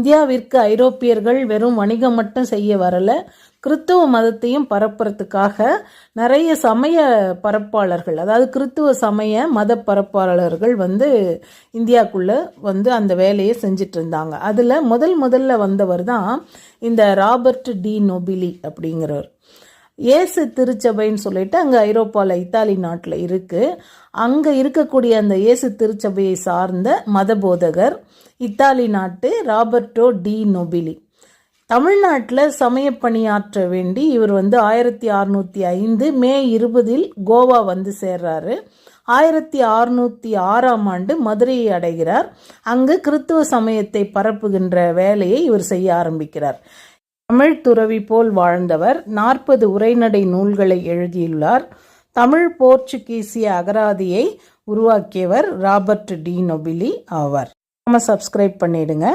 இந்தியாவிற்கு ஐரோப்பியர்கள் வெறும் வணிகம் மட்டும் செய்ய வரல கிறித்துவ மதத்தையும் பரப்புறதுக்காக நிறைய சமய பரப்பாளர்கள் அதாவது கிறித்துவ சமய மத பரப்பாளர்கள் வந்து இந்தியாவுக்குள்ளே வந்து அந்த வேலையை செஞ்சிட்டு இருந்தாங்க. அதில் முதல் முதல்ல வந்தவர் தான் இந்த ராபர்ட் டி நொபிலி அப்படிங்கிறவர். இயேசு திருச்சபைன்னு சொல்லிட்டு அங்கே ஐரோப்பாவில் இத்தாலி நாட்டில் இருக்குது அங்கே இருக்கக்கூடிய அந்த இயேசு திருச்சபையை சார்ந்த மதபோதகர் இத்தாலி நாட்டு ராபர்டோ டி நொபிலி. தமிழ்நாட்டில் சமயப்பணியாற்ற வேண்டி இவர் வந்து ஆயிரத்தி அறுநூற்றி ஐந்து மே இருபதில் கோவா வந்து சேர்றாரு. ஆயிரத்தி அறுநூற்றி ஆறாம் ஆண்டு மதுரையை அடைகிறார். அங்கு கிறித்துவ சமயத்தை பரப்புகின்ற வேலையை இவர் செய்ய ஆரம்பிக்கிறார். தமிழ் துறவி போல் வாழ்ந்தவர் நாற்பது உரைநடை நூல்களை எழுதியுள்ளார். தமிழ் போர்ச்சுகீசிய அகராதியை உருவாக்கியவர் ராபர்ட் டி நொபிலி ஆவார். நம்ம சப்ஸ்கிரைப் பண்ணிடுங்க.